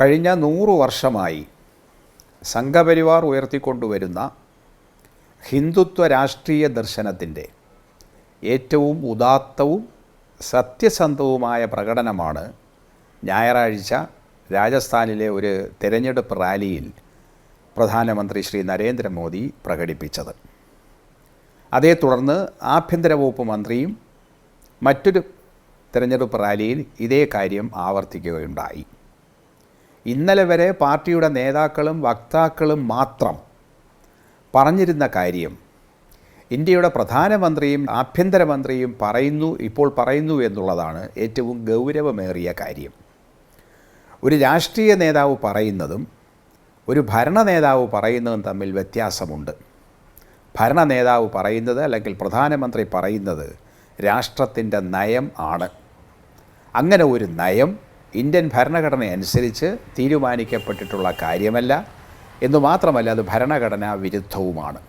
കഴിഞ്ഞ നൂറ് വർഷമായി സംഘപരിവാർ ഉയർത്തിക്കൊണ്ടുവരുന്ന ഹിന്ദുത്വ രാഷ്ട്രീയ ദർശനത്തിന്റെ ഏറ്റവും ഉദാത്തവും സത്യസന്ധവുമായ പ്രകടനമാണ് ഞായറാഴ്ച രാജസ്ഥാനിലെ ഒരു തെരഞ്ഞെടുപ്പ് റാലിയിൽ പ്രധാനമന്ത്രി ശ്രീ നരേന്ദ്രമോദി പ്രകടിപ്പിച്ചത്. അതേ തുടർന്ന് ആഭ്യന്തര വകുപ്പ് മന്ത്രിയും മറ്റൊരു തെരഞ്ഞെടുപ്പ് റാലിയിൽ ഇതേ കാര്യം ആവർത്തിക്കുകയുണ്ടായി. ഇന്നലെ വരെ പാർട്ടിയുടെ നേതാക്കളും വക്താക്കളും മാത്രം പറഞ്ഞിരുന്ന കാര്യം ഇന്ത്യയുടെ പ്രധാനമന്ത്രിയും ആഭ്യന്തരമന്ത്രിയും പറയുന്നു ഇപ്പോൾ പറയുന്നു എന്നുള്ളതാണ് ഏറ്റവും ഗൗരവമേറിയ കാര്യം. ഒരു രാഷ്ട്രീയ നേതാവ് പറയുന്നതും ഒരു ഭരണ നേതാവ് പറയുന്നതും തമ്മിൽ വ്യത്യാസമുണ്ട്. ഭരണ നേതാവ് പറയുന്നത് അല്ലെങ്കിൽ പ്രധാനമന്ത്രി പറയുന്നത് രാഷ്ട്രത്തിന്റെ നയം ആണ്. അങ്ങനെ ഒരു നയം ഇന്ത്യൻ ഭരണഘടന അനുസരിച്ച് തീരുമാനിക്കപ്പെട്ടിട്ടുള്ള കാര്യമല്ല. എന്നു മാത്രമല്ല അത് ഭരണഘടനാ വിരുദ്ധവുമാണ്.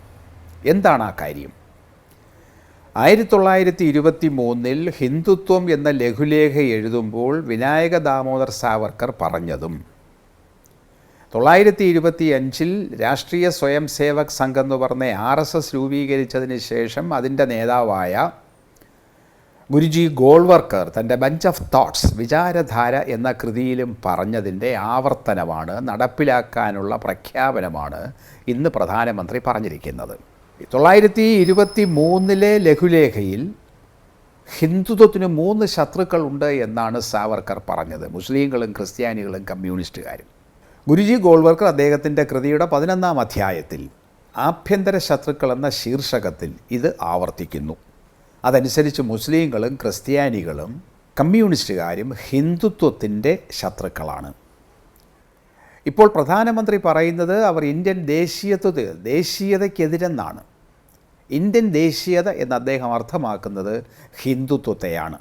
എന്താണ് ആ കാര്യം? ആയിരത്തി തൊള്ളായിരത്തി ഇരുപത്തി മൂന്നിൽ ഹിന്ദുത്വം എന്ന ലഘുലേഖ എഴുതുമ്പോൾ വിനായക ദാമോദർ സാവർക്കർ പറഞ്ഞതും തൊള്ളായിരത്തി ഇരുപത്തി അഞ്ചിൽ രാഷ്ട്രീയ സ്വയം സേവക് സംഘം എന്ന് പറഞ്ഞ ആർ എസ് എസ് രൂപീകരിച്ചതിന് ശേഷം അതിന്റെ നേതാവായ ഗുരുജി ഗോൾവർക്കർ തന്റെ ബഞ്ച് ഓഫ് തോട്ട്സ് വിചാരധാര എന്ന കൃതിയിലും പറഞ്ഞതിന്റെ ആവർത്തനമാണ് നടപ്പിലാക്കാനുള്ള പ്രഖ്യാപനമാണ് ഇന്ന് പ്രധാനമന്ത്രി പറഞ്ഞിരിക്കുന്നത്. തൊള്ളായിരത്തി ഇരുപത്തി മൂന്നിലെ ലഘുലേഖയിൽ ഹിന്ദുത്വത്തിന് മൂന്ന് ശത്രുക്കളുണ്ട് എന്നാണ് സാവർക്കർ പറഞ്ഞത് മുസ്ലിങ്ങളും ക്രിസ്ത്യാനികളും കമ്മ്യൂണിസ്റ്റുകാരും. ഗുരുജി ഗോൾവർക്കർ അദ്ദേഹത്തിന്റെ കൃതിയുടെ പതിനൊന്നാം അധ്യായത്തിൽ ആഭ്യന്തര ശത്രുക്കൾ എന്ന ശീർഷകത്തിൽ ഇത് ആവർത്തിക്കുന്നു. അതനുസരിച്ച് മുസ്ലിങ്ങളും ക്രിസ്ത്യാനികളും കമ്മ്യൂണിസ്റ്റുകാരും ഹിന്ദുത്വത്തിന്റെ ശത്രുക്കളാണ്. ഇപ്പോൾ പ്രധാനമന്ത്രി പറയുന്നത് അവർ ഇന്ത്യൻ ദേശീയത്വ ദേശീയതയ്ക്കെതിരെന്നാണ്. ഇന്ത്യൻ ദേശീയത എന്ന് അദ്ദേഹം അർത്ഥമാക്കുന്നത് ഹിന്ദുത്വത്തെയാണ്.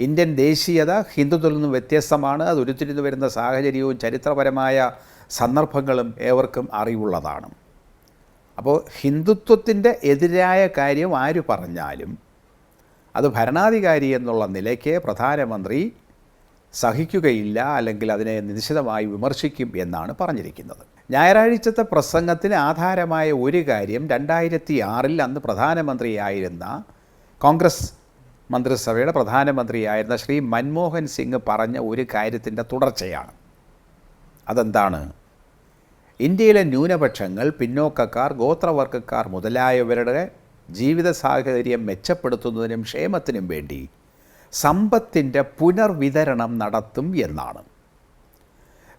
ഇന്ത്യൻ ദേശീയത ഹിന്ദുത്വത്തിൽ നിന്നും വ്യത്യസ്തമാണ്. അത് ഉരുത്തിരിഞ്ഞു വരുന്ന സാഹചര്യവും ചരിത്രപരമായ സന്ദർഭങ്ങളും ഏവർക്കും അറിവുള്ളതാണ്. അപ്പോൾ ഹിന്ദുത്വത്തിന്റെ എതിരായ കാര്യം ആര് പറഞ്ഞാലും അത് ഭരണാധികാരി എന്നുള്ള നിലയ്ക്ക് പ്രധാനമന്ത്രി സഹിക്കുകയില്ല അല്ലെങ്കിൽ അതിനെ നിശ്ചിതമായി വിമർശിക്കും എന്നാണ് പറഞ്ഞിരിക്കുന്നത്. ഞായറാഴ്ചത്തെ പ്രസംഗത്തിന് ആധാരമായ ഒരു കാര്യം രണ്ടായിരത്തി ആറിൽ അന്ന് പ്രധാനമന്ത്രിയായിരുന്ന കോൺഗ്രസ് മന്ത്രിസഭയുടെ പ്രധാനമന്ത്രിയായിരുന്ന ശ്രീ മൻമോഹൻ സിംഗ് പറഞ്ഞ ഒരു കാര്യത്തിന്റെ തുടർച്ചയാണ്. അതെന്താണ്? ഇന്ത്യയിലെ ന്യൂനപക്ഷങ്ങൾ പിന്നോക്കക്കാർ ഗോത്രവർഗക്കാർ മുതലായവരുടെ ജീവിത സാഹചര്യം മെച്ചപ്പെടുത്തുന്നതിനും ക്ഷേമത്തിനും വേണ്ടി സമ്പത്തിന്റെ പുനർവിതരണം നടത്തും എന്നാണ്.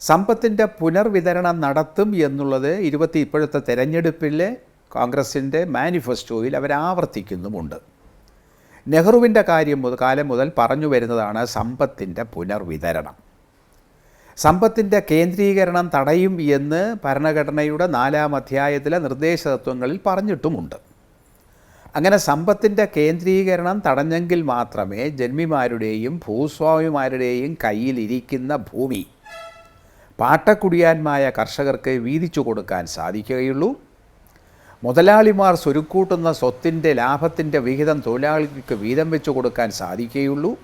സമ്പത്തിന്റെ പുനർവിതരണം നടത്തും എന്നുള്ളത് ഇരുപത്തി ഇപ്പോഴത്തെ തെരഞ്ഞെടുപ്പിലെ കോൺഗ്രസിന്റെ മാനിഫെസ്റ്റോയിൽ അവരാവർത്തിക്കുന്നുമുണ്ട് നെഹ്റുവിന്റെ കാര്യം കാലം മുതൽ പറഞ്ഞു വരുന്നതാണ് സമ്പത്തിന്റെ പുനർവിതരണം. സമ്പത്തിന്റെ കേന്ദ്രീകരണം തടയും എന്ന് ഭരണഘടനയുടെ നാലാം അധ്യായത്തിലെ നിർദ്ദേശതത്വങ്ങളിൽ പറഞ്ഞിട്ടുമുണ്ട്. അങ്ങനെ സമ്പത്തിന്റെ കേന്ദ്രീകരണം തടഞ്ഞെങ്കിൽ മാത്രമേ ജന്മിമാരുടെയും ഭൂസ്വാമിമാരുടെയും കയ്യിലിരിക്കുന്ന ഭൂമി പാട്ടക്കുടിയാന്മായ കർഷകർക്ക് വീതിച്ചു കൊടുക്കാൻ സാധിക്കുകയുള്ളൂ. മുതലാളിമാർ സ്വരുക്കൂട്ടുന്ന സ്വത്തിന്റെ ലാഭത്തിന്റെ വിഹിതം തൊഴിലാളികൾക്ക് വീതം വെച്ചു കൊടുക്കാൻ സാധിക്കുകയുള്ളൂ.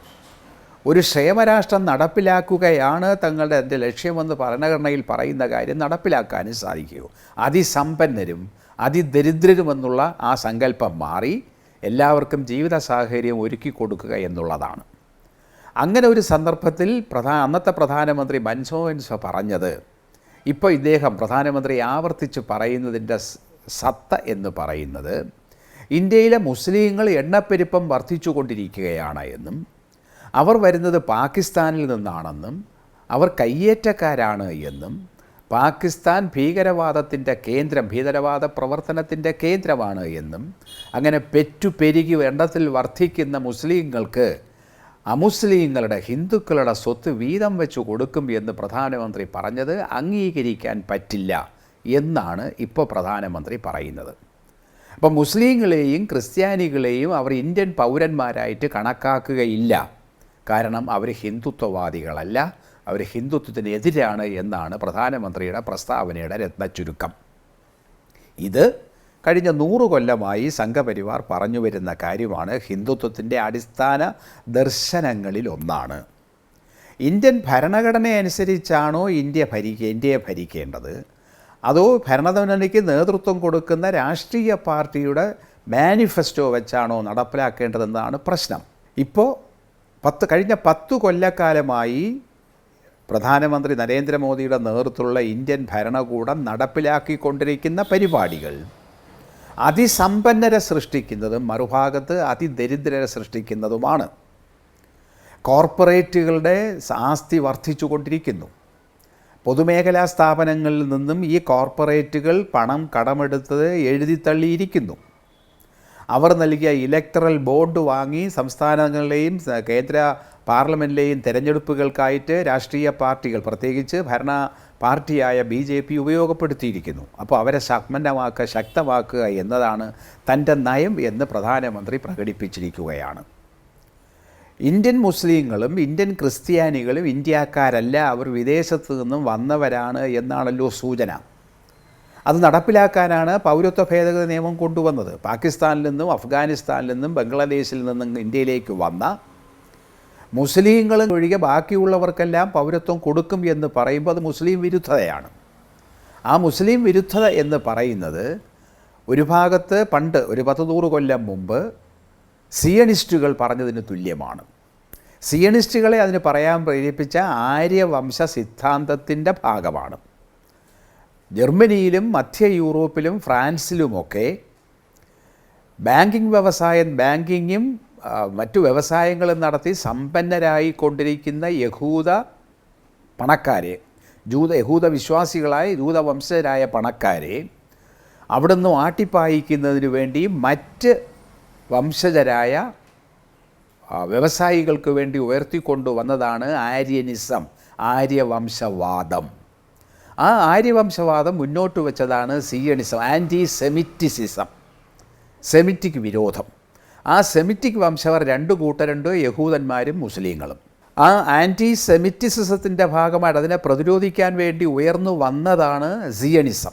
ഒരു ക്ഷേമരാഷ്ട്രം നടപ്പിലാക്കുകയാണ് തങ്ങളുടെ എന്റെ ലക്ഷ്യമെന്ന് ഭരണഘടനയിൽ പറയുന്ന കാര്യം നടപ്പിലാക്കാനും സാധിക്കൂ. അതിസമ്പന്നരും അതിദരിദ്രരുമെന്നുള്ള ആ സങ്കല്പം മാറി എല്ലാവർക്കും ജീവിത സാഹചര്യം ഒരുക്കി കൊടുക്കുക എന്നുള്ളതാണ്. അങ്ങനെ ഒരു സന്ദർഭത്തിൽ പ്രധാ അന്നത്തെ പ്രധാനമന്ത്രി മൻമോഹൻ സിംഗ് പറഞ്ഞത് ഇപ്പോൾ ഇദ്ദേഹം പ്രധാനമന്ത്രി ആവർത്തിച്ച് പറയുന്നതിന്റെ സത്ത എന്ന് പറയുന്നത് ഇന്ത്യയിലെ മുസ്ലിങ്ങൾ എണ്ണപ്പെരുപ്പം വർദ്ധിച്ചു കൊണ്ടിരിക്കുകയാണ് എന്നും അവർ വരുന്നത് പാകിസ്ഥാനിൽ നിന്നാണെന്നും അവർ കയ്യേറ്റക്കാരാണ് എന്നും പാകിസ്ഥാൻ ഭീകരവാദത്തിന്റെ കേന്ദ്രം ഭീകരവാദ പ്രവർത്തനത്തിന്റെ കേന്ദ്രമാണ് എന്നും അങ്ങനെ പെറ്റു പെരുകി എണ്ണത്തിൽ വർദ്ധിക്കുന്ന മുസ്ലിങ്ങൾക്ക് അമുസ്ലിങ്ങളുടെ ഹിന്ദുക്കളുടെ സ്വത്ത് വീതം വെച്ച് കൊടുക്കും എന്ന് പ്രധാനമന്ത്രി പറഞ്ഞത് അംഗീകരിക്കാൻ പറ്റില്ല എന്നാണ് ഇപ്പോൾ പ്രധാനമന്ത്രി പറയുന്നത്. അപ്പോൾ മുസ്ലിങ്ങളെയും ക്രിസ്ത്യാനികളെയും അവർ ഇന്ത്യൻ പൗരന്മാരായിട്ട് കണക്കാക്കുകയില്ല. കാരണം അവർ ഹിന്ദുത്വവാദികളല്ല. അവർ ഹിന്ദുത്വത്തിനെതിരാണ് എന്നാണ് പ്രധാനമന്ത്രിയുടെ പ്രസ്താവനയുടെ രത്നച്ചുരുക്കം. ഇത് കഴിഞ്ഞ നൂറ് കൊല്ലമായി സംഘപരിവാർ പറഞ്ഞു വരുന്ന കാര്യമാണ്. ഹിന്ദുത്വത്തിന്റെ അടിസ്ഥാന ദർശനങ്ങളിലൊന്നാണ്. ഇന്ത്യൻ ഭരണഘടന അനുസരിച്ചാണോ ഇന്ത്യ ഭരിക്കുക ഇന്ത്യയെ ഭരിക്കേണ്ടത്? അതോ ഭരണഘടനയ്ക്ക് നേതൃത്വം കൊടുക്കുന്ന രാഷ്ട്രീയ പാർട്ടിയുടെ മാനിഫെസ്റ്റോ വെച്ചാണോ നടപ്പിലാക്കേണ്ടതെന്നാണ് പ്രശ്നം. ഇപ്പോൾ പത്ത് കഴിഞ്ഞ പത്തു കൊല്ലക്കാലമായി പ്രധാനമന്ത്രി നരേന്ദ്രമോദിയുടെ നേതൃത്വത്തിലുള്ള ഇന്ത്യൻ ഭരണകൂടം നടപ്പിലാക്കിക്കൊണ്ടിരിക്കുന്ന പരിപാടികൾ. അതിസമ്പന്നരെ സൃഷ്ടിക്കുന്നതും മറുഭാഗത്ത് അതിദരിദ്രരെ സൃഷ്ടിക്കുന്നതുമാണ്. കോർപ്പറേറ്റുകളുടെ ആസ്തി വർദ്ധിച്ചുകൊണ്ടിരിക്കുന്നു. പൊതുമേഖലാ സ്ഥാപനങ്ങളിൽ നിന്നും ഈ കോർപ്പറേറ്റുകൾ പണം കടമെടുത്തത് എഴുതിത്തള്ളിയിരിക്കുന്നു. അവർ നൽകിയ ഇലക്ടറൽ ബോണ്ട് വാങ്ങി സംസ്ഥാനങ്ങളിലെയും കേന്ദ്ര പാർലമെന്റിലെയും തെരഞ്ഞെടുപ്പുകൾക്കായിട്ട് രാഷ്ട്രീയ പാർട്ടികൾ പ്രത്യേകിച്ച് ഭരണ പാർട്ടിയായ ബി ജെ പി ഉപയോഗപ്പെടുത്തിയിരിക്കുന്നു. അപ്പോൾ അവരെ ശക്മനമാക്കുക ശക്തമാക്കുക എന്നതാണ് തന്റെ നയം എന്ന് പ്രധാനമന്ത്രി പ്രകടിപ്പിച്ചിരിക്കുകയാണ്. ഇന്ത്യൻ മുസ്ലിങ്ങളും ഇന്ത്യൻ ക്രിസ്ത്യാനികളും ഇന്ത്യക്കാരല്ല അവർ വിദേശത്തു നിന്നും വന്നവരാണ് എന്നാണല്ലോ സൂചന. അത് നടപ്പിലാക്കാനാണ് പൗരത്വ ഭേദഗതി നിയമം കൊണ്ടുവന്നത്. പാകിസ്ഥാനിൽ നിന്നും അഫ്ഗാനിസ്ഥാനിൽ നിന്നും ബംഗ്ലാദേശിൽ നിന്നും ഇന്ത്യയിലേക്ക് വന്ന മുസ്ലിങ്ങളും ഒഴികെ ബാക്കിയുള്ളവർക്കെല്ലാം പൗരത്വം കൊടുക്കും എന്ന് പറയുമ്പോൾ അത് മുസ്ലിം വിരുദ്ധതയാണ്. ആ മുസ്ലിം വിരുദ്ധത എന്ന് പറയുന്നത് ഒരു ഭാഗത്ത് പണ്ട് ഒരു പത്ത് നൂറ് കൊല്ലം മുമ്പ് സിയണിസ്റ്റുകൾ പറഞ്ഞതിന് തുല്യമാണ്. സിയണിസ്റ്റുകളെ അതിന് പറയാൻ പ്രേരിപ്പിച്ച ആര്യവംശ സിദ്ധാന്തത്തിന്റെ ഭാഗമാണ്. ജർമ്മനിയിലും മധ്യ യൂറോപ്പിലും ഫ്രാൻസിലുമൊക്കെ ബാങ്കിങ് വ്യവസായം ബാങ്കിങ്ങും മറ്റു വ്യവസായങ്ങളും നടത്തി സമ്പന്നരായി കൊണ്ടിരിക്കുന്ന യഹൂദ പണക്കാരെ ജൂത യഹൂദ വിശ്വാസികളായ ജൂതവംശജരായ പണക്കാരെ അവിടുന്ന് ആട്ടിപ്പായിക്കുന്നതിന് വേണ്ടി മറ്റ് വംശജരായ വ്യവസായികൾക്ക് വേണ്ടി ഉയർത്തിക്കൊണ്ടുവന്നതാണ് ആര്യനിസം ആര്യവംശവാദം. ആ ആര്യവംശവാദം മുന്നോട്ട് വെച്ചതാണ് സിയണിസം ആന്റി സെമിറ്റിസിസം സെമിറ്റിക് വിരോധം. ആ സെമിറ്റിക് വംശവർ രണ്ട് കൂട്ടരുണ്ട് യഹൂദന്മാരും മുസ്ലിങ്ങളും. ആ ആന്റി സെമിറ്റിസിസത്തിന്റെ ഭാഗമായിട്ട് അതിനെ പ്രതിരോധിക്കാൻ വേണ്ടി ഉയർന്നു വന്നതാണ് സിയണിസം.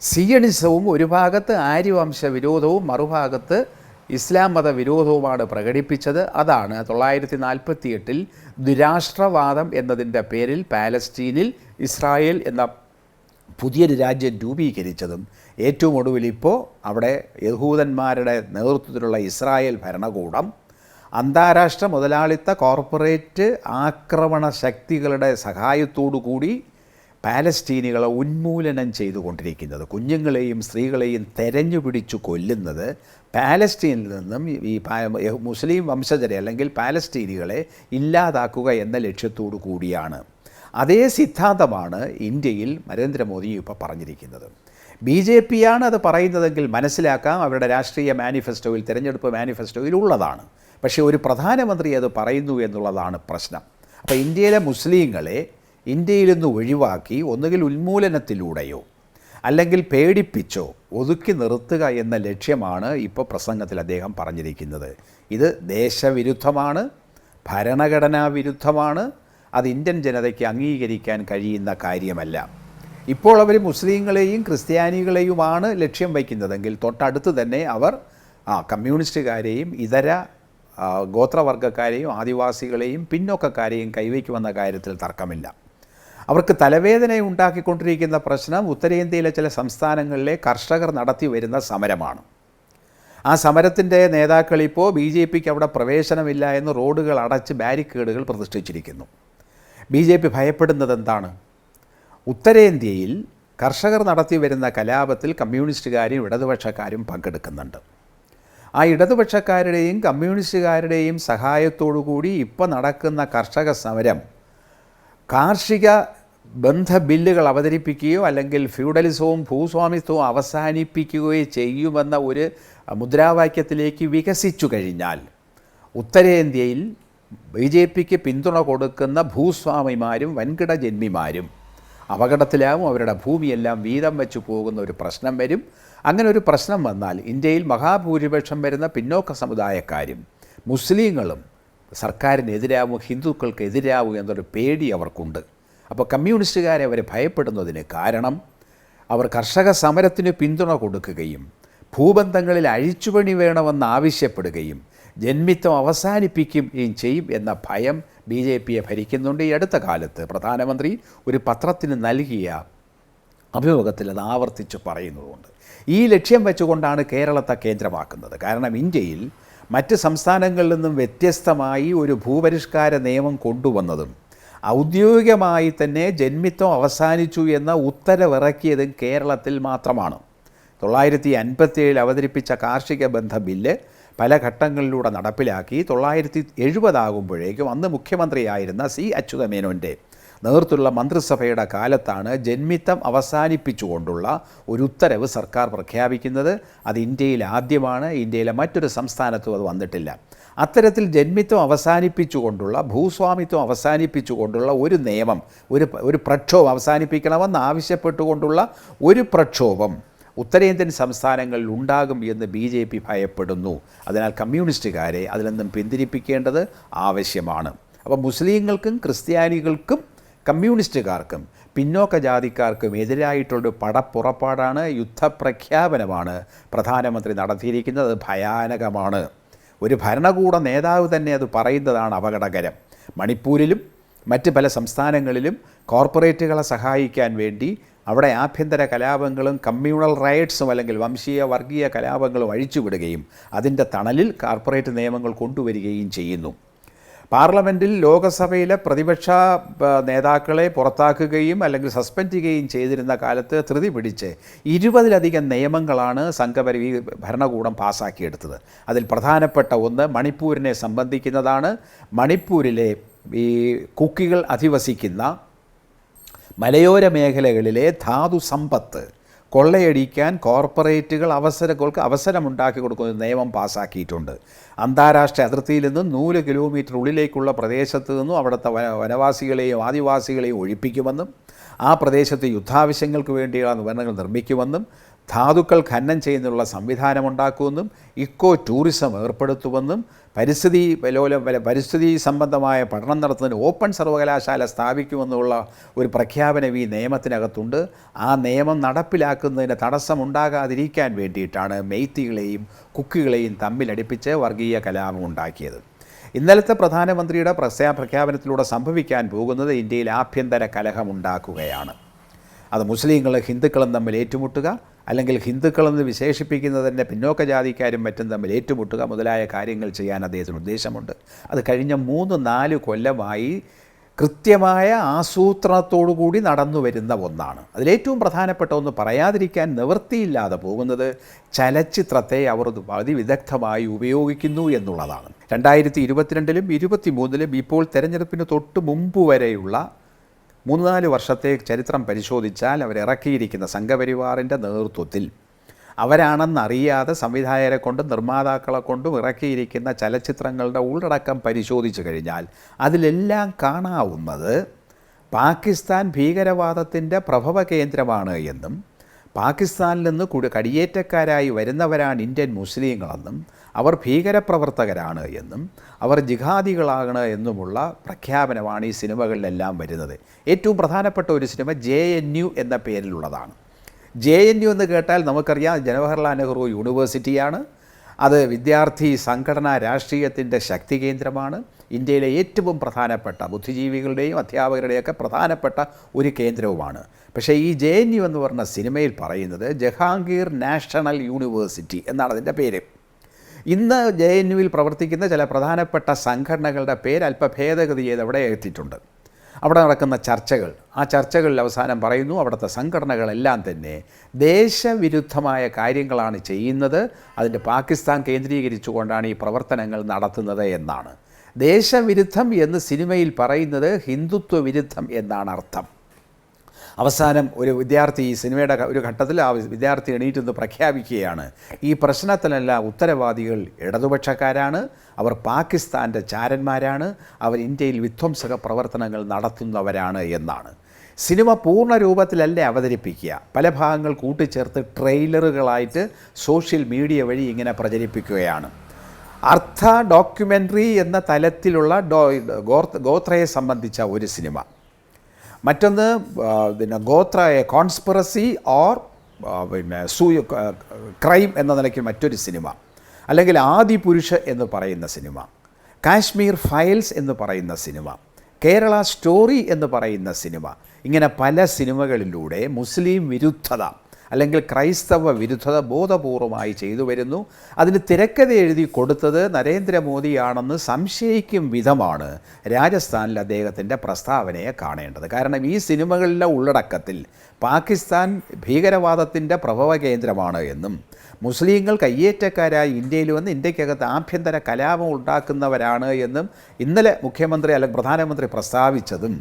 സിയണിസവും ഒരു ഭാഗത്ത് ആര്യവംശ വിരോധവും മറുഭാഗത്ത് ഇസ്ലാം മത വിരോധവുമാണ് പ്രകടിപ്പിച്ചത്. അതാണ് തൊള്ളായിരത്തി നാൽപ്പത്തി എട്ടിൽ ദുരാഷ്ട്രവാദം എന്നതിന്റെ പേരിൽ പാലസ്റ്റീനിൽ ഇസ്രായേൽ എന്ന പുതിയൊരു രാജ്യം രൂപീകരിച്ചതും ഏറ്റവും ഒടുവിൽ ഇപ്പോൾ അവിടെ യഹൂദന്മാരുടെ നേതൃത്വത്തിലുള്ള ഇസ്രായേൽ ഭരണകൂടം അന്താരാഷ്ട്ര മുതലാളിത്ത കോർപ്പറേറ്റ് ആക്രമണ ശക്തികളുടെ സഹായത്തോടു കൂടി പാലസ്തീനികളെ ഉന്മൂലനം ചെയ്തുകൊണ്ടിരിക്കുന്നത്. കുഞ്ഞുങ്ങളെയും സ്ത്രീകളെയും തെരഞ്ഞു പിടിച്ചു കൊല്ലുന്നത് പാലസ്തീനിൽ നിന്നും ഈ മുസ്ലിം വംശജരെ അല്ലെങ്കിൽ പാലസ്തീനികളെ ഇല്ലാതാക്കുക എന്ന ലക്ഷ്യത്തോടു കൂടിയാണ്. അതേ സിദ്ധാന്തമാണ് ഇന്ത്യയിൽ നരേന്ദ്രമോദി ഇപ്പോൾ പറഞ്ഞിരിക്കുന്നത്. ബി ജെ പിയാണ് അത് പറയുന്നതെങ്കിൽ മനസ്സിലാക്കാം അവരുടെ രാഷ്ട്രീയ മാനിഫെസ്റ്റോയിൽ തിരഞ്ഞെടുപ്പ് മാനിഫെസ്റ്റോയിൽ ഉള്ളതാണ്. പക്ഷേ ഒരു പ്രധാനമന്ത്രി അത് പറയുന്നു എന്നുള്ളതാണ് പ്രശ്നം. അപ്പോൾ ഇന്ത്യയിലെ മുസ്ലിങ്ങളെ ഇന്ത്യയിൽ നിന്ന് ഒഴിവാക്കി ഒന്നുകിൽ ഉന്മൂലനത്തിലൂടെയോ അല്ലെങ്കിൽ പേടിപ്പിച്ചോ ഒതുക്കി നിർത്തുക എന്ന ലക്ഷ്യമാണ് ഇപ്പോൾ പ്രസംഗത്തിൽ അദ്ദേഹം പറഞ്ഞിരിക്കുന്നത്. ഇത് ദേശവിരുദ്ധമാണ് ഭരണഘടനാ വിരുദ്ധമാണ് അത് ഇന്ത്യൻ ജനതയ്ക്ക് അംഗീകരിക്കാൻ കഴിയുന്ന കാര്യമല്ല. ഇപ്പോൾ അവർ മുസ്ലിങ്ങളെയും ക്രിസ്ത്യാനികളെയുമാണ് ലക്ഷ്യം വയ്ക്കുന്നതെങ്കിൽ തൊട്ടടുത്ത് തന്നെ അവർ ആ കമ്മ്യൂണിസ്റ്റുകാരെയും ഇതര ഗോത്രവർഗക്കാരെയും ആദിവാസികളെയും പിന്നോക്കക്കാരെയും കൈവയ്ക്കുമെന്ന കാര്യത്തിൽ തർക്കമില്ല. അവർക്ക് തലവേദന ഉണ്ടാക്കിക്കൊണ്ടിരിക്കുന്ന പ്രശ്നം ഉത്തരേന്ത്യയിലെ ചില സംസ്ഥാനങ്ങളിലെ കർഷകർ നടത്തി വരുന്ന സമരമാണ്. ആ സമരത്തിന്റെ നേതാക്കളിപ്പോൾ ബി ജെ പിക്ക് അവിടെ പ്രവേശനമില്ല എന്ന് റോഡുകൾ അടച്ച് ബാരിക്കേഡുകൾ പ്രതിഷ്ഠിച്ചിരിക്കുന്നു. ബി ജെ പി ഭയപ്പെടുന്നത് എന്താണ് ഉത്തരേന്ത്യയിൽ കർഷകർ നടത്തി വരുന്ന കലാപത്തിൽ കമ്മ്യൂണിസ്റ്റുകാരും ഇടതുപക്ഷക്കാരും പങ്കെടുക്കുന്നുണ്ട്. ആ ഇടതുപക്ഷക്കാരുടെയും കമ്മ്യൂണിസ്റ്റുകാരുടെയും സഹായത്തോടു കൂടി ഇപ്പോൾ നടക്കുന്ന കർഷക സമരം കാർഷിക ബന്ധ ബില്ലുകൾ അവതരിപ്പിക്കുകയോ അല്ലെങ്കിൽ ഫ്യൂഡലിസവും ഭൂസ്വാമിത്വവും അവസാനിപ്പിക്കുകയോ ചെയ്യുമെന്ന ഒരു മുദ്രാവാക്യത്തിലേക്ക് വികസിച്ചു കഴിഞ്ഞാൽ ഉത്തരേന്ത്യയിൽ ബി ജെ പിക്ക് പിന്തുണ കൊടുക്കുന്ന ഭൂസ്വാമിമാരും വൻകിട ജന്മിമാരും അപകടത്തിലാവും അവരുടെ ഭൂമിയെല്ലാം വീതം വെച്ചു പോകുന്ന ഒരു പ്രശ്നം വരും. അങ്ങനെ ഒരു പ്രശ്നം വന്നാൽ ഇന്ത്യയിൽ മഹാഭൂരിപക്ഷം വരുന്ന പിന്നോക്ക സമുദായക്കാരും മുസ്ലിങ്ങളും സർക്കാരിനെതിരാവും ഹിന്ദുക്കൾക്ക് എതിരാവും എന്നൊരു പേടി അവർക്കുണ്ട്. അപ്പോൾ കമ്മ്യൂണിസ്റ്റുകാരെ അവർ ഭയപ്പെടുന്നതിന് കാരണം അവർ കർഷക സമരത്തിന് പിന്തുണ കൊടുക്കുകയും ഭൂബന്ധങ്ങളിൽ അഴിച്ചുപണി വേണമെന്ന് ആവശ്യപ്പെടുകയും ജന്മിത്വം അവസാനിപ്പിക്കുകയും ചെയ്യും എന്ന ഭയം ബി ജെ പിയെ ഭരിക്കുന്നുണ്ട് ഈ അടുത്ത കാലത്ത്. പ്രധാനമന്ത്രി ഒരു പത്രത്തിന് നൽകിയ അഭിമുഖത്തിൽ അത് ആവർത്തിച്ച് പറയുന്നതുകൊണ്ട്. ഈ ലക്ഷ്യം വെച്ചുകൊണ്ടാണ് കേരളത്തെ കേന്ദ്രമാക്കുന്നത്. കാരണം ഇന്ത്യയിൽ മറ്റ് സംസ്ഥാനങ്ങളിൽ നിന്നും വ്യത്യസ്തമായി ഒരു ഭൂപരിഷ്കാര നിയമം കൊണ്ടുവന്നതും ഔദ്യോഗികമായി തന്നെ ജന്മിത്വം അവസാനിച്ചു എന്ന ഉത്തരവിറക്കിയതും കേരളത്തിൽ മാത്രമാണ്. തൊള്ളായിരത്തി അൻപത്തിയേഴിൽ അവതരിപ്പിച്ച കാർഷിക ബന്ധ ബില്ല് പല ഘട്ടങ്ങളിലൂടെ നടപ്പിലാക്കി തൊള്ളായിരത്തി എഴുപതാകുമ്പോഴേക്കും അന്ന് മുഖ്യമന്ത്രിയായിരുന്ന സി അച്യുതമേനോന്റെ നേതൃത്വമുള്ള മന്ത്രിസഭയുടെ കാലത്താണ് ജന്മിത്തം അവസാനിപ്പിച്ചുകൊണ്ടുള്ള ഒരു ഉത്തരവ് സർക്കാർ പ്രഖ്യാപിക്കുന്നത്. അത് ഇന്ത്യയിൽ ആദ്യമാണ് ഇന്ത്യയിലെ മറ്റൊരു സംസ്ഥാനത്തും അത് വന്നിട്ടില്ല. അത്തരത്തിൽ ജന്മിത്വം അവസാനിപ്പിച്ചുകൊണ്ടുള്ള ഭൂസ്വാമിത്വം അവസാനിപ്പിച്ചുകൊണ്ടുള്ള ഒരു നിയമം ഒരു ഒരു പ്രക്ഷോഭം അവസാനിപ്പിക്കണമെന്ന് ആവശ്യപ്പെട്ടുകൊണ്ടുള്ള ഒരു പ്രക്ഷോഭം ഉത്തരേന്ത്യൻ സംസ്ഥാനങ്ങളിൽ ഉണ്ടാകും എന്ന് ബി ജെ പി ഭയപ്പെടുന്നു. അതിനാൽ കമ്മ്യൂണിസ്റ്റുകാരെ അതിൽ നിന്നും പിന്തിരിപ്പിക്കേണ്ടത് ആവശ്യമാണ്. അപ്പോൾ മുസ്ലിങ്ങൾക്കും ക്രിസ്ത്യാനികൾക്കും കമ്മ്യൂണിസ്റ്റുകാർക്കും പിന്നോക്ക ജാതിക്കാർക്കും എതിരായിട്ടുള്ളൊരു പടപ്പുറപ്പാടാണ് യുദ്ധപ്രഖ്യാപനമാണ് പ്രധാനമന്ത്രി നടത്തിയിരിക്കുന്നത്. ഭയാനകമാണ്. ഒരു ഭരണകൂട നേതാവ് തന്നെ അത് പറയുന്നതാണ് അപകടകരം. മണിപ്പൂരിലും മറ്റ് പല സംസ്ഥാനങ്ങളിലും കോർപ്പറേറ്റുകളെ സഹായിക്കാൻ വേണ്ടി അവിടെ ആഭ്യന്തര കലാപങ്ങളും കമ്മ്യൂണൽ റൈറ്റ്സും അല്ലെങ്കിൽ വംശീയ വർഗീയ കലാപങ്ങളും അഴിച്ചുവിടുകയും അതിന്റെ തണലിൽ കോർപ്പറേറ്റ് നിയമങ്ങൾ കൊണ്ടുവരികയും ചെയ്യുന്നു. പാർലമെന്റിൽ ലോകസഭയിലെ പ്രതിപക്ഷ നേതാക്കളെ പുറത്താക്കുകയും അല്ലെങ്കിൽ സസ്പെൻഡ് ചെയ്യുകയും ചെയ്തിരുന്ന കാലത്ത് ധൃതി പിടിച്ച് ഇരുപതിലധികം നിയമങ്ങളാണ് സംഘപരിവി ഭരണകൂടം പാസ്സാക്കിയെടുത്തത് അതിൽ പ്രധാനപ്പെട്ട ഒന്ന് മണിപ്പൂരിനെ സംബന്ധിക്കുന്നതാണ്. മണിപ്പൂരിലെ ഈ കുക്കികൾ അധിവസിക്കുന്ന മലയോര മേഖലകളിലെ ധാതു സമ്പത്ത് കൊള്ളയടിക്കാൻ കോർപ്പറേറ്റുകൾ അവസരങ്ങൾക്ക് അവസരമുണ്ടാക്കി കൊടുക്കുന്ന നിയമം പാസ്സാക്കിയിട്ടുണ്ട് അന്താരാഷ്ട്ര അതിർത്തിയിൽ നിന്നും നൂറ് കിലോമീറ്റർ ഉള്ളിലേക്കുള്ള പ്രദേശത്ത് നിന്നും അവിടുത്തെ വന- വനവാസികളെയും ആദിവാസികളെയും ഒഴിപ്പിക്കുമെന്നും ആ പ്രദേശത്ത് യുദ്ധാവശ്യങ്ങൾക്ക് വേണ്ടിയുള്ള നിബന്ധനകൾ നിർമ്മിക്കുമെന്നും ധാതുക്കൾ ഖനനം ചെയ്യുന്നതിനുള്ള സംവിധാനമുണ്ടാക്കുമെന്നും ഇക്കോ ടൂറിസം ഏർപ്പെടുത്തുമെന്നും പരിസ്ഥിതി പരിസ്ഥിതി സംബന്ധമായ പഠനം നടത്തുന്നതിന് ഓപ്പൺ സർവകലാശാല സ്ഥാപിക്കുമെന്നുള്ള ഒരു പ്രഖ്യാപനം ഈ നിയമത്തിനകത്തുണ്ട്. ആ നിയമം നടപ്പിലാക്കുന്നതിന് തടസ്സമുണ്ടാകാതിരിക്കാൻ വേണ്ടിയിട്ടാണ് മെയ്ത്തികളെയും കുക്കികളെയും തമ്മിലടിപ്പിച്ച് വർഗീയ കലാപം ഉണ്ടാക്കിയത്. ഇന്നലത്തെ പ്രധാനമന്ത്രിയുടെ പ്രഖ്യാപനത്തിലൂടെ സംഭവിക്കാൻ പോകുന്നത് ഇന്ത്യയിൽ ആഭ്യന്തര കലഹമുണ്ടാക്കുകയാണ്. അത് മുസ്ലിങ്ങൾ ഹിന്ദുക്കളും തമ്മിൽ ഏറ്റുമുട്ടുക അല്ലെങ്കിൽ ഹിന്ദുക്കളെന്ന് വിശേഷിപ്പിക്കുന്നതിന്റെ പിന്നോക്ക ജാതിക്കാരും മറ്റും തമ്മിൽ ഏറ്റുമുട്ടുക മുതലായ കാര്യങ്ങൾ ചെയ്യാൻ അദ്ദേഹത്തിന് ഉദ്ദേശമുണ്ട്. അത് കഴിഞ്ഞ മൂന്ന് നാല് കൊല്ലമായി കൃത്യമായ ആസൂത്രണത്തോടു കൂടി നടന്നു വരുന്ന ഒന്നാണ്. അതിലേറ്റവും പ്രധാനപ്പെട്ട ഒന്ന് പറയാതിരിക്കാൻ നിവൃത്തിയില്ലാതെ പോകുന്നത് ചലച്ചിത്രത്തെ അവർ അതിവിദഗ്ധമായി ഉപയോഗിക്കുന്നു എന്നുള്ളതാണ്. രണ്ടായിരത്തി ഇരുപത്തിരണ്ടിലും ഇരുപത്തി മൂന്നിലും ഇപ്പോൾ തെരഞ്ഞെടുപ്പിന് തൊട്ട് മുമ്പ് വരെയുള്ള മൂന്ന് നാല് വർഷത്തെ ചരിത്രം പരിശോധിച്ചാൽ അവരിറക്കിയിരിക്കുന്ന സംഘപരിവാറിന്റെ നേതൃത്വത്തിൽ അവരാണെന്നറിയാതെ സംവിധായകരെ കൊണ്ടും നിർമ്മാതാക്കളെ കൊണ്ടും ഇറക്കിയിരിക്കുന്ന ചലച്ചിത്രങ്ങളുടെ ഉള്ളടക്കം പരിശോധിച്ചു കഴിഞ്ഞാൽ അതിലെല്ലാം കാണാവുന്നത് പാകിസ്ഥാൻ ഭീകരവാദത്തിന്റെ പ്രഭവ കേന്ദ്രമാണ് എന്നും പാകിസ്ഥാനിൽ നിന്ന് കുടി കടിയേറ്റക്കാരായി വരുന്നവരാണ് ഇന്ത്യൻ മുസ്ലിങ്ങളെന്നും അവർ ഭീകരപ്രവർത്തകരാണ് എന്നും അവർ ജിഹാദികളാണ് എന്നുമുള്ള പ്രഖ്യാപനമാണ് ഈ സിനിമകളിലെല്ലാം വരുന്നത്. ഏറ്റവും പ്രധാനപ്പെട്ട ഒരു സിനിമ ജെ എൻ യു എന്ന പേരിലുള്ളതാണ്. ജെ എൻ യു എന്ന് കേട്ടാൽ നമുക്കറിയാം ജവഹർലാൽ നെഹ്റു യൂണിവേഴ്സിറ്റിയാണ്. അത് വിദ്യാർത്ഥി സംഘടനാ രാഷ്ട്രീയത്തിന്റെ ശക്തി കേന്ദ്രമാണ്. ഇന്ത്യയിലെ ഏറ്റവും പ്രധാനപ്പെട്ട ബുദ്ധിജീവികളുടെയും അധ്യാപകരുടെയൊക്കെ പ്രധാനപ്പെട്ട ഒരു കേന്ദ്രവുമാണ്. പക്ഷേ ഈ ജെ എൻ യു എന്ന് പറഞ്ഞ സിനിമയിൽ പറയുന്നത് ജഹാംഗീർ നാഷണൽ യൂണിവേഴ്സിറ്റി എന്നാണ് അതിന്റെ പേര്. ഇന്ന് ജെ എൻ യുവിൽ പ്രവർത്തിക്കുന്ന ചില പ്രധാനപ്പെട്ട സംഘടനകളുടെ പേര് അല്പ ഭേദഗതി ചെയ്ത് അവിടെ എത്തിയിട്ടുണ്ട്. അവിടെ നടക്കുന്ന ചർച്ചകൾ ആ ചർച്ചകളിൽ അവസാനം പറയുന്നു അവിടുത്തെ സംഘടനകളെല്ലാം തന്നെ ദേശവിരുദ്ധമായ കാര്യങ്ങളാണ് ചെയ്യുന്നത് അതിന്റെ പാകിസ്ഥാൻ കേന്ദ്രീകരിച്ചുകൊണ്ടാണ് ഈ പ്രവർത്തനങ്ങൾ നടത്തുന്നത് എന്നാണ്. ദേശവിരുദ്ധം എന്ന് സിനിമയിൽ പറയുന്നത് ഹിന്ദുത്വ വിരുദ്ധം എന്നാണ് അർത്ഥം. അവസാനം ഒരു വിദ്യാർത്ഥി ഈ സിനിമയുടെ ഒരു ഘട്ടത്തിൽ ആ വിദ്യാർത്ഥി എണീറ്റെന്ന് പ്രഖ്യാപിക്കുകയാണ്. ഈ പ്രശ്നത്തിലല്ല ഉത്തരവാദികൾ ഇടതുപക്ഷക്കാരാണ് അവർ പാകിസ്ഥാന്റെ ചാരന്മാരാണ് അവർ ഇന്ത്യയിൽ വിധ്വംസക പ്രവർത്തനങ്ങൾ നടത്തുന്നവരാണ് എന്നാണ്. സിനിമ പൂർണ രൂപത്തിലല്ല അവതരിപ്പിക്കുക? പല ഭാഗങ്ങൾ കൂട്ടിച്ചേർത്ത് ട്രെയിലറുകളായിട്ട് സോഷ്യൽ മീഡിയ വഴി ഇങ്ങനെ പ്രചരിപ്പിക്കുകയാണ്. അർത്ഥ ഡോക്യുമെന്ററി എന്ന തലത്തിലുള്ള ഡോ ഗോത്ര ഗോത്രയെ സംബന്ധിച്ച ഒരു സിനിമ. മറ്റൊന്ന് പിന്നെ ഗോത്ര കോൺസ്പിറസി ഓർ പിന്നെ സൂ ക്രൈം എന്ന നിലയ്ക്ക് മറ്റൊരു സിനിമ. അല്ലെങ്കിൽ ആദി ആദിപുരുഷ എന്ന് പറയുന്ന സിനിമ. കാശ്മീർ ഫയൽസ് എന്ന് പറയുന്ന സിനിമ. കേരള സ്റ്റോറി എന്ന് പറയുന്ന സിനിമ. ഇങ്ങനെ പല സിനിമകളിലൂടെ മുസ്ലിം വിരുദ്ധത അല്ലെങ്കിൽ ക്രൈസ്തവ വിരുദ്ധത ബോധപൂർവമായി ചെയ്തു വരുന്നു. അതിന് തിരക്കഥ എഴുതി കൊടുത്തത് നരേന്ദ്രമോദിയാണെന്ന് സംശയിക്കും വിധമാണ് രാജസ്ഥാനിൽ അദ്ദേഹത്തിന്റെ പ്രസ്താവനയെ കാണേണ്ടത്. കാരണം ഈ സിനിമകളിലെ ഉള്ളടക്കത്തിൽ പാകിസ്ഥാൻ ഭീകരവാദത്തിന്റെ പ്രഭവ കേന്ദ്രമാണ് എന്നും മുസ്ലിങ്ങൾ കയ്യേറ്റക്കാരായി ഇന്ത്യയിൽ വന്ന് ഇന്ത്യക്കകത്ത് ആഭ്യന്തര കലാപം ഉണ്ടാക്കുന്നവരാണ് എന്നും ഇന്നലെ മുഖ്യമന്ത്രി അല്ലെങ്കിൽ പ്രധാനമന്ത്രി പ്രസ്താവിച്ചതും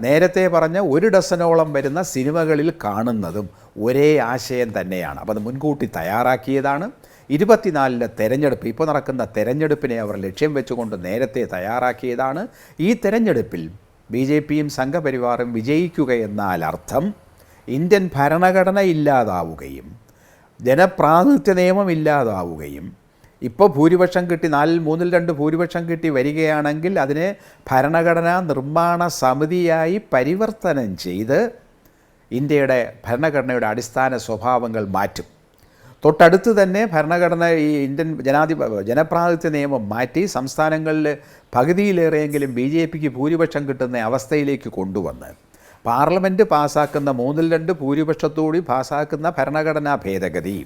നേരത്തെ പറഞ്ഞ ഒരു ഡസനോളം വരുന്ന സിനിമകളിൽ കാണുന്നതും ഒരേ ആശയം തന്നെയാണ്. അപ്പോൾ അത് മുൻകൂട്ടി തയ്യാറാക്കിയതാണ്. ഇരുപത്തിനാലിലെ തെരഞ്ഞെടുപ്പ് ഇപ്പോൾ നടക്കുന്ന തെരഞ്ഞെടുപ്പിനെ അവർ ലക്ഷ്യം വെച്ചുകൊണ്ട് നേരത്തെ തയ്യാറാക്കിയതാണ്. ഈ തെരഞ്ഞെടുപ്പിൽ ബി ജെ പിയും സംഘപരിവാറും വിജയിക്കുകയെന്നാൽ അർത്ഥം ഇന്ത്യൻ ഭരണഘടന ഇല്ലാതാവുകയും ജനപ്രാതിനിധ്യ നിയമം ഇല്ലാതാവുകയും ഇപ്പോൾ ഭൂരിപക്ഷം കിട്ടി നാലിൽ മൂന്നിൽ രണ്ട് ഭൂരിപക്ഷം കിട്ടി വരികയാണെങ്കിൽ അതിനെ ഭരണഘടനാ നിർമ്മാണ സമിതിയായി പരിവർത്തനം ചെയ്ത് ഇന്ത്യയുടെ ഭരണഘടനയുടെ അടിസ്ഥാന സ്വഭാവങ്ങൾ മാറ്റും. തൊട്ടടുത്ത് തന്നെ ഭരണഘടന ഈ ഇന്ത്യൻ ജനാധിപ ജനപ്രാതിനിധ്യ നിയമം മാറ്റി സംസ്ഥാനങ്ങളിൽ പകുതിയിലേറെയെങ്കിലും ബി ജെ പിക്ക് ഭൂരിപക്ഷം കിട്ടുന്ന അവസ്ഥയിലേക്ക് കൊണ്ടുവന്ന്. പാർലമെന്റ് പാസ്സാക്കുന്ന മൂന്നിൽ രണ്ട് ഭൂരിപക്ഷത്തോടി പാസ്സാക്കുന്ന ഭരണഘടനാ ഭേദഗതി.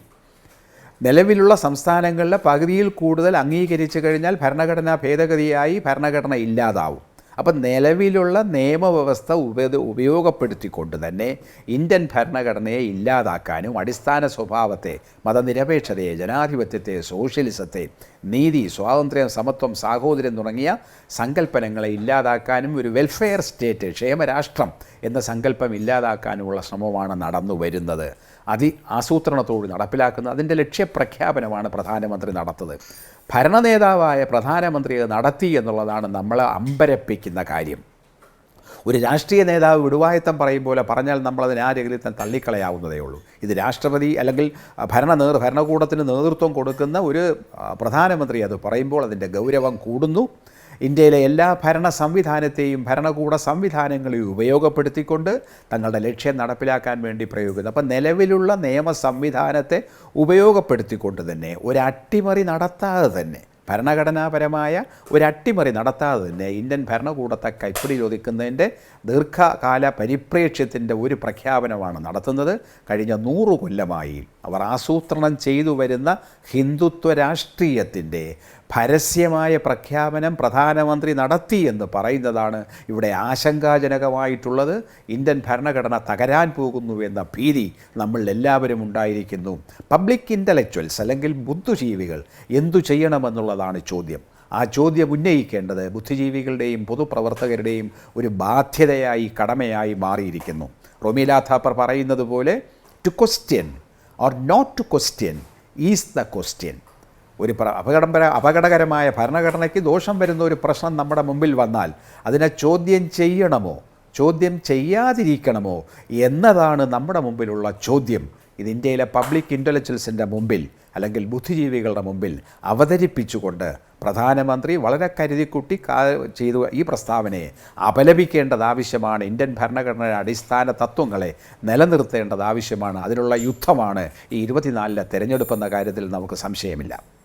നിലവിലുള്ള സംസ്ഥാനങ്ങളിലെ പകുതിയിൽ കൂടുതൽ അംഗീകരിച്ചു കഴിഞ്ഞാൽ ഭരണഘടനാ ഭേദഗതിയായി ഭരണഘടന ഇല്ലാതാവും. അപ്പം നിലവിലുള്ള നിയമവ്യവസ്ഥ ഉപ ഉപയോഗപ്പെടുത്തിക്കൊണ്ട് തന്നെ ഇന്ത്യൻ ഭരണഘടനയെ ഇല്ലാതാക്കാനും അടിസ്ഥാന സ്വഭാവത്തെ മതനിരപേക്ഷതയെ ജനാധിപത്യത്തെ സോഷ്യലിസത്തെ നീതി സ്വാതന്ത്ര്യം സമത്വം സാഹോദര്യം തുടങ്ങിയ സങ്കല്പനങ്ങളെ ഇല്ലാതാക്കാനും ഒരു വെൽഫെയർ സ്റ്റേറ്റ് ക്ഷേമരാഷ്ട്രം എന്ന സങ്കല്പം ഇല്ലാതാക്കാനുമുള്ള ശ്രമമാണ് നടന്നു വരുന്നത് അതി ആസൂത്രണത്തോട് നടപ്പിലാക്കുന്നത് അതിന്റെ ലക്ഷ്യപ്രഖ്യാപനമാണ് പ്രധാനമന്ത്രി നടത്തത് ഭരണനേതാവായ പ്രധാനമന്ത്രി അത് നടത്തി എന്നുള്ളതാണ് നമ്മളെ അമ്പരപ്പിക്കുന്ന കാര്യം. ഒരു രാഷ്ട്രീയ നേതാവ് വിടുവായത്തം പറയും പോലെ പറഞ്ഞാൽ നമ്മളതിന് ആ രംഗത്തിൽ തള്ളിക്കളയാവുന്നതേ ഉള്ളൂ. ഇത് രാഷ്ട്രപതി അല്ലെങ്കിൽ ഭരണ നേർ ഭരണകൂടത്തിന് നേതൃത്വം കൊടുക്കുന്ന ഒരു പ്രധാനമന്ത്രി അത് പറയുമ്പോൾ അതിന്റെ ഗൗരവം കൂടുന്നു. ഇന്ത്യയിലെ എല്ലാ ഭരണ സംവിധാനത്തെയും ഭരണകൂട സംവിധാനങ്ങളെയും ഉപയോഗപ്പെടുത്തിക്കൊണ്ട് തങ്ങളുടെ ലക്ഷ്യം നടപ്പിലാക്കാൻ വേണ്ടി പ്രയോഗിക്കുന്നത് അപ്പം നിലവിലുള്ള നിയമ സംവിധാനത്തെ ഉപയോഗപ്പെടുത്തിക്കൊണ്ട് തന്നെ ഒരു അട്ടിമറി നടത്താതെ തന്നെ ഭരണഘടനാപരമായ ഒരു അട്ടിമറി നടത്താതെ തന്നെ ഇന്ത്യൻ ഭരണകൂടത്തെ കൈപ്പിടി ചോദിക്കുന്നതിന്റെ ദീർഘകാല പരിപ്രേക്ഷ്യത്തിന്റെ ഒരു പ്രഖ്യാപനമാണ് നടത്തുന്നത്. കഴിഞ്ഞ നൂറു കൊല്ലമായി അവർ ആസൂത്രണം ചെയ്തു വരുന്ന ഹിന്ദുത്വ രാഷ്ട്രീയത്തിന്റെ പരസ്യമായ പ്രഖ്യാപനം പ്രധാനമന്ത്രി നടത്തി എന്ന് പറയുന്നതാണ് ഇവിടെ ആശങ്കാജനകമായിട്ടുള്ളത്. ഇന്ത്യൻ ഭരണഘടന തകരാൻ പോകുന്നു എന്ന ഭീതി നമ്മളിൽ എല്ലാവരും ഉണ്ടായിരിക്കുന്നു. പബ്ലിക് ഇന്റലക്ച്വൽസ് അല്ലെങ്കിൽ ബുദ്ധിജീവികൾ എന്തു ചെയ്യണമെന്നുള്ളതാണ് ചോദ്യം. ആ ചോദ്യം ഉന്നയിക്കേണ്ടത് ബുദ്ധിജീവികളുടെയും പൊതുപ്രവർത്തകരുടെയും ഒരു ബാധ്യതയായി കടമയായി മാറിയിരിക്കുന്നു. റൊമീല താപ്പർ പറയുന്നത് പോലെ to question or not to question is the question ഒരു പ്ര അപകടപര അപകടകരമായ ഭരണഘടനയ്ക്ക് ദോഷം വരുന്ന ഒരു പ്രശ്നം നമ്മുടെ മുമ്പിൽ വന്നാൽ അതിനെ ചോദ്യം ചെയ്യണമോ? ചോദ്യം ചെയ്യാതിരിക്കണമോ? എന്നതാണ് നമ്മുടെ മുമ്പിലുള്ള ചോദ്യം. ഇത് ഇന്ത്യയിലെ പബ്ലിക് ഇന്റലിജൻസിന്റെ മുമ്പിൽ അല്ലെങ്കിൽ ബുദ്ധിജീവികളുടെ മുമ്പിൽ അവതരിപ്പിച്ചുകൊണ്ട് പ്രധാനമന്ത്രി വളരെ കരുതിക്കുട്ടി ചെയ്തു ഈ പ്രസ്താവനയെ അപലപിക്കേണ്ടത് ആവശ്യമാണ്. ഇന്ത്യൻ ഭരണഘടനയുടെ അടിസ്ഥാന തത്വങ്ങളെ നിലനിർത്തേണ്ടത് ആവശ്യമാണ്. അതിനുള്ള യുദ്ധമാണ് ഈ ഇരുപത്തിനാലിലെ തെരഞ്ഞെടുപ്പെന്ന കാര്യത്തിൽ നമുക്ക് സംശയമില്ല.